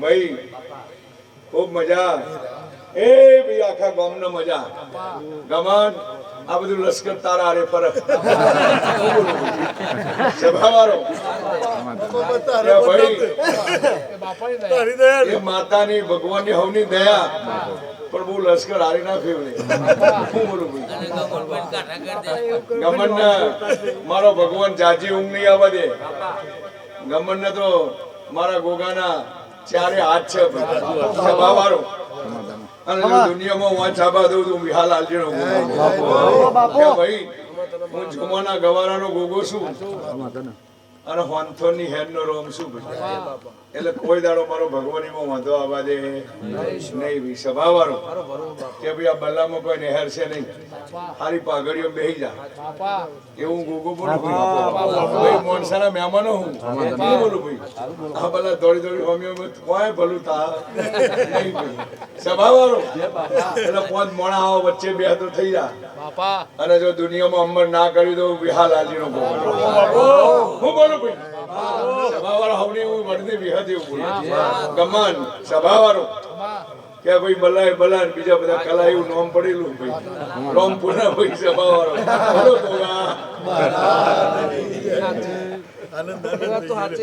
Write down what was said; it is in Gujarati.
ભાઈ ખૂબ મજા એ ભાઈ આખા ગામનો મજા ગમન આ બધું લશ્કર તારા હારે પર સભાવાળો. ભાઈ માતાની ભગવાનની હવની દયા. પણ બહુ લશ્કર હારી ના ફેવરે હું બોલું ભાઈ? ગમન મારો ભગવાન જાજી ઊંઘ નહીં આવવા દે. ગમન ને તો મારા ગોગાના ચારે હાથ છે સભાવાળો અને દુનિયામાં હું છાપા દઉં તો વિહાલ આલજી નો ભાઈ હું જુમાના ગવારાનો ગોગો છું. અને હોનથોની હેડનો રોમ શું ભાઈ. એટલે કોઈ દાડો મારો ભગવાનીમાં વાંધો આવવા દે. નહીં ભાઈ સભાવાળો. કે ભાઈ આ બલ્લામાં કોઈ નહેર છે નહીં. હારી પાઘડીઓ બેહી જા. એવું ગોગો બોલું? ભાઈ મોનસાના મહેમાનો હું. નહીં બોલું ભાઈ? આ બલ્લા દોડી દોડી હોમિયો કોઈ ભલું તા. નહીં ભાઈ સભાવાળો. એટલે પોત મોણા આવો વચ્ચે બે તો થઈ જા. અને જો દુનિયામાં અમર ના કરી દો વિહાલ આજીનો ગોગો હું બોલું સભાવાળો બોલું કે ભાઈ બલાય બલાય બીજા બધા કલા એવું નોમ પડેલું ભાઈ. નોમ પૂરા ભાઈ સભાવાળો. બોલો ગોગા. આનંદ આનંદ